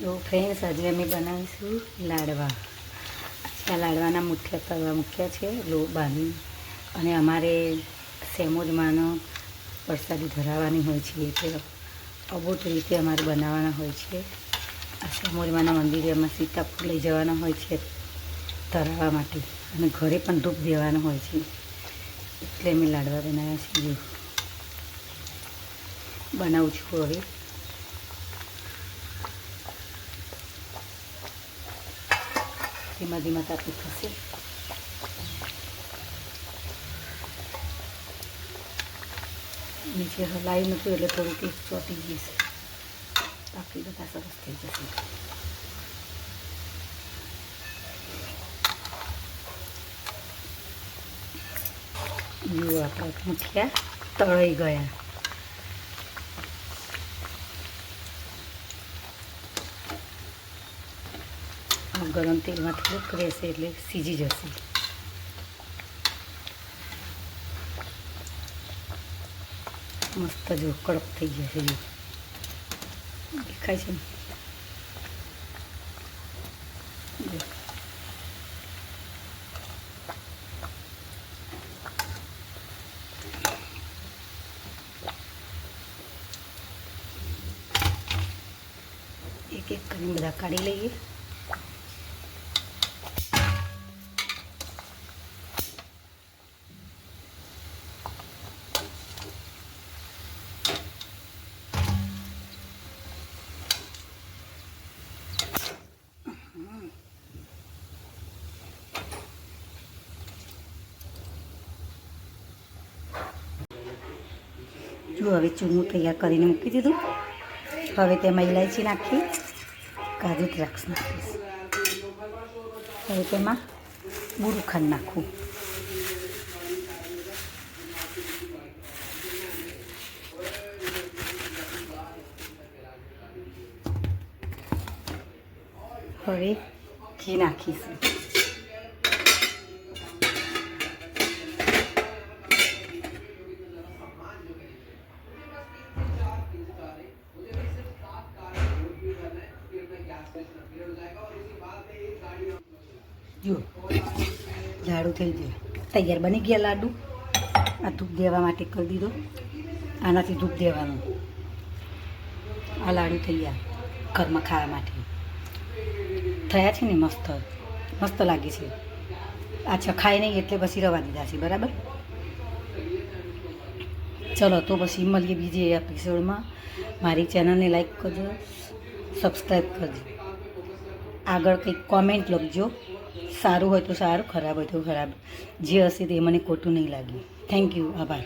જો ફ્રેન્ડ્સ આજે અમે બનાવીશું લાડવા. આ લાડવાના મુખ્ય તળવા મૂક્યા છે લો બાંધી અને અમારે સેમોજમાંનો પ્રસાદી ધરાવવાની હોય છે, એટલે અબોટ રીતે અમારે બનાવવાના હોય છે. આ સેમોજમાંના મંદિરે એમાં સીતાફળ લઈ જવાના હોય છે ધરાવવા માટે. અને ઘરે પણ ધૂપ દેવાનો હોય છે, એટલે અમે લાડવા બનાવ્યા છીએ. બનાવું છું હવે. ધીમા ધીમા તાપી થશે. નીચે હલાવી નહોતું એટલે થોડુંક એક ચોટી જશે બાકી બધા સરસ થઈ જશે. જુઓ આપણા મુઠિયા તળાઈ ગયા. ગરમ તેલમાં થોડુંક રહેશે એટલે સીજી જશે. મસ્ત જો કડક થઈ જશે જો. દેખાય છે એક એક કરીને બધા કાઢી લઈએ. જો હવે ચૂરમું તૈયાર કરીને મૂકી દીધું. હવે તેમાં ઇલાયચી નાખી કાજુ દ્રાક્ષ નાખીશ. હવે તેમાં બુરું નાખું. હવે ઘી નાખીશું. જો. લાડુ થઈ ગયા. તૈયાર બની ગયા લાડુ. આ ધૂપ દેવા માટે કરી દીધો. આનાથી ધૂપ દેવાનું. આ લાડુ થઈ ગયા ઘરમાં ખાવા માટે. થયા છે ને મસ્ત. મસ્ત લાગે છે. અચ્છા ખાય નહીં એટલે પછી રવા દીધા છે, બરાબર? ચલો, તો પછી મળીએ બીજી એપિસોડમાં મારી ચેનલને લાઈક કરજો. સબસ્ક્રાઈબ કરજો. આગળ કંઈક કોમેન્ટ લખજો. સારું હોય તો સારું, ખરાબ હોય તો ખરાબ. જે હશે તે મને ખોટું નહીં લાગ્યું થેન્ક યુ આભાર.